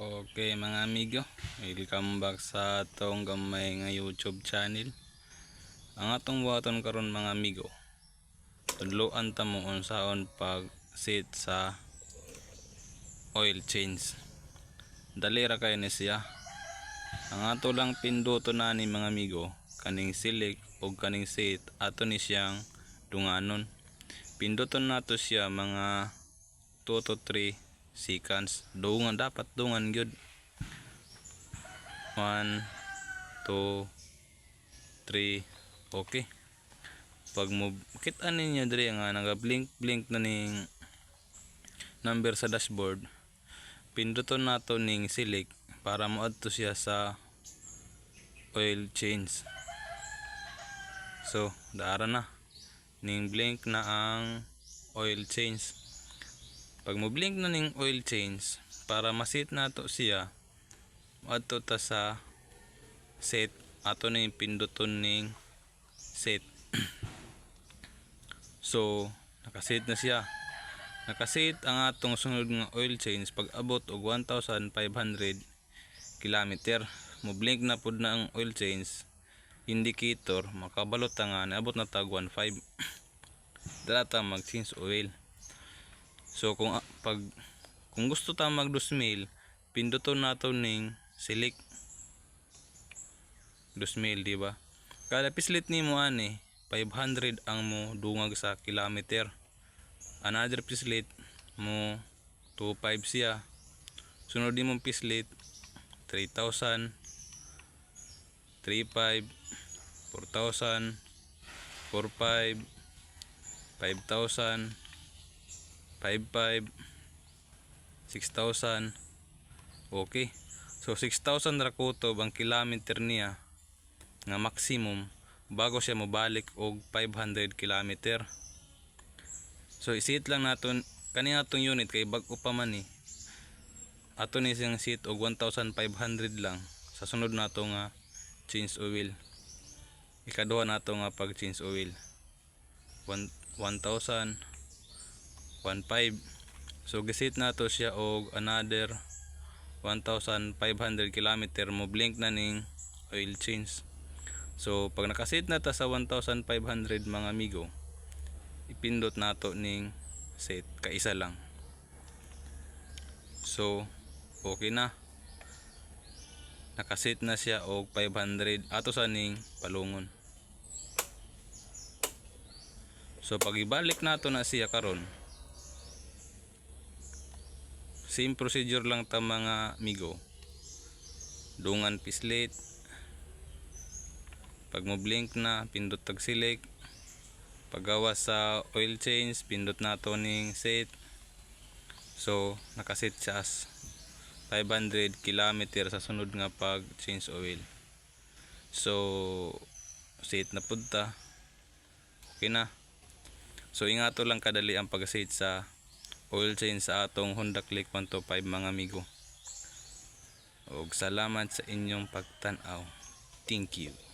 Okay mga amigo, welcome back sa atong gamay nga YouTube channel. Ang atong buhaton karon mga amigo, tudloan ta mo unsaon pag set sa oil change. Dali ra kay ni siya. Ang ato lang pinduto na ni mga amigo, kaning select o kaning set ato ni siyang dunganon. Pinduton nato siya mga 2 to 3 seconds. Dungan dapat dungan gyud. 1 2 3 okay. Pag mo kita ninyo diri nga naga blink blink na ning number sa dashboard. Pinduton nato ning select para moadto siya sa oil change. So, daara na. Ning blink na ang oil change pag mo blink na ning oil change para masit nato siya adto ta sa set. Ato na yung pinduton ning set. So nakaset na siya. Nakaset ang atong sunod nga oil change pag abot og 1500 kilometer. Mo blink na pud na ang oil change. Indicator makabalot nga naabot na tag 15 dala ta mag change oil So kung pag kung gusto ta mag 2,000, pinduton nato ning select 2,000, di ba? Kada pislit nimo ani 500 ang mo dungag sa kilometer. Another pislit mo 25 siya. Sunod nimong pislit 3,000 3,500 4,000 4,500 5,000 5,500 6,000 okay. So 6,000 ra kutob ang kilometer niya nga maximum bago siya mobalik og 500 kilometer. So isit lang naton kani atong unit kay bag-o pa man ni ato ni siyang seat og 1,500 lang sa sunod nato nga change oil ikaduha nato nga pag change oil 1 1,000 1.5 so gisit na to siya og another 1,500 km mo blink na ning oil change. So pag nakasit na ta sa 1,500 mga amigo ipindot nato ning set. Kaisa lang. So okay na. Nakasit na siya og 500 ato sa ning palungon. So pag ibalik nato na siya karon same procedure lang ta mga migo dungan pislit. Pag mo blink na pindot tag select. Paggawa sa oil change pindot nato ning set. So nakaset siya as 500 km sa sunod nga pag change oil. So set na pud ta. Okay na. So ingato lang kadali ang pag-set sa oil change sa atong Honda Click 125 mga amigo. Og salamat sa inyong pagtan-aw. Thank you.